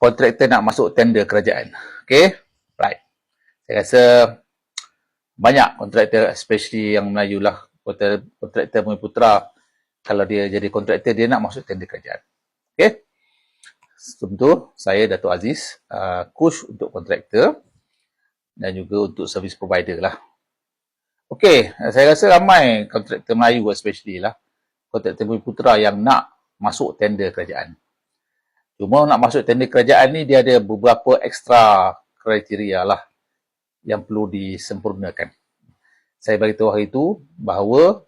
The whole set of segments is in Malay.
kontraktor nak masuk tender kerajaan. Okay, right. Saya rasa banyak kontraktor, especially yang Melayu lah, kontraktor Bumi Putra, kalau dia jadi kontraktor, dia nak masuk tender kerajaan. Okay. Sebelum tu, saya Dato' Aziz, uh, untuk kontraktor dan juga untuk service provider lah. Okay, saya rasa ramai kontraktor Melayu especially lah, kontraktor Bumi Putra yang nak masuk tender kerajaan. Cuma nak masuk tender kerajaan ni dia ada beberapa ekstra kriteria lah yang perlu disempurnakan. Saya bagi tahu hari itu bahawa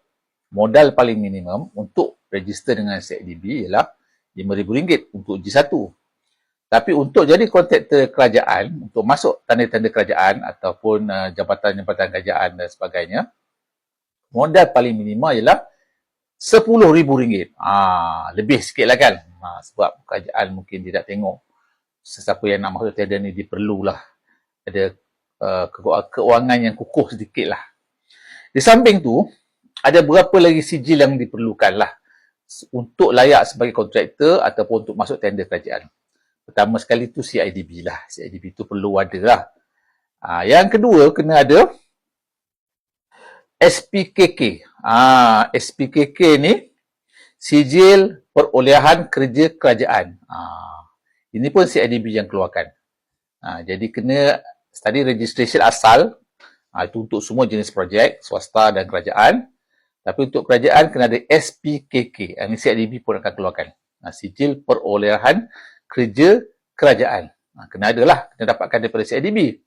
modal paling minimum untuk register dengan CIDB ialah RM5,000 untuk G1. Tapi untuk jadi kontraktor kerajaan, untuk masuk tanda-tanda kerajaan ataupun uh, jabatan-jabatan kerajaan dan sebagainya, modal paling minima ialah RM10,000. Ah, lebih sikit lah kan. Ha, sebab kerajaan mungkin tidak tengok sesiapa yang nak masuk tender ni diperlulah ada uh, keuangan yang kukuh sedikit lah. Di samping tu, ada berapa lagi sijil yang diperlukan lah untuk layak sebagai kontraktor ataupun untuk masuk tender kerajaan. Pertama sekali tu CIDB lah. CIDB tu perlu ada lah. Ha, yang kedua, kena ada SPKK. Ha, SPKK ni sijil perolehan kerja kerajaan. Ha, ini pun CIDB yang keluarkan. Ha, jadi kena study registration asal. Ha, itu untuk semua jenis projek, swasta dan kerajaan. Tapi untuk kerajaan kena ada SPKK. Ini CIDB pun akan keluarkan. Nah, sijil perolehan kerja kerajaan. Nah, kena ada lah. Kena dapatkan daripada CIDB.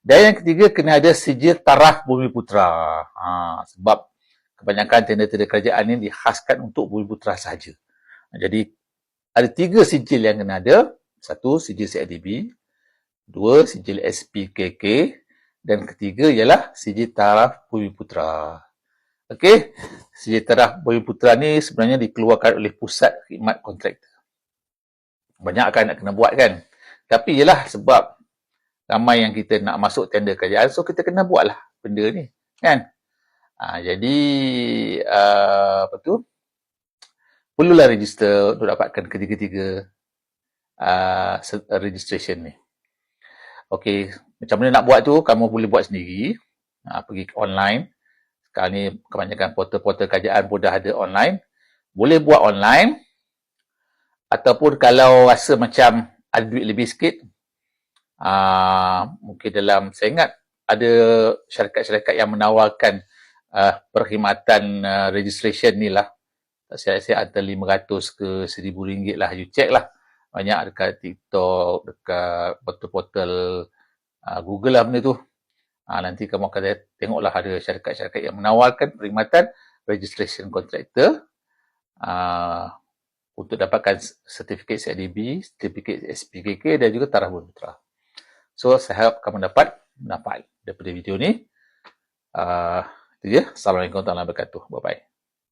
Dan yang ketiga, kena ada sijil taraf bumi putra. Ha, sebab kebanyakan tender-tender kerajaan ini dikhaskan untuk bumi putra sahaja. Ha, jadi, ada tiga sijil yang kena ada. Satu, sijil CIDB. Dua, sijil SPKK. Dan ketiga ialah sijil taraf bumi putra. Okey, sejahtera Bumi Putra ni sebenarnya dikeluarkan oleh Pusat Khidmat Kontraktor. Banyak akan nak kena buat kan. Tapi ialah sebab ramai yang kita nak masuk tender kerajaan, so kita kena buatlah benda ni. Kan? Ha, jadi, uh, apa tu? Perlulah register untuk dapatkan ketiga-tiga uh, registration ni. Okey, macam mana nak buat tu, kamu boleh buat sendiri. Uh, pergi online. Sekarang ni kebanyakan portal-portal kerajaan pun dah ada online. Boleh buat online. Ataupun kalau rasa macam ada duit lebih sikit, uh, mungkin dalam, saya ingat ada syarikat-syarikat yang menawarkan uh, perkhidmatan uh, registration ni lah. Saya rasa antara RM500 ke RM1,000 lah. You check lah. Banyak dekat TikTok, dekat portal-portal uh, Google lah benda tu. Ha, nanti kamu akan tengoklah ada syarikat-syarikat yang menawarkan perkhidmatan registration contractor uh, untuk dapatkan sertifikat CIDB, sertifikat SPKK dan juga taraf berputra. So, saya harap kamu dapat mendapat daripada video ni. Uh, je. Assalamualaikum warahmatullahi wabarakatuh. Bye-bye.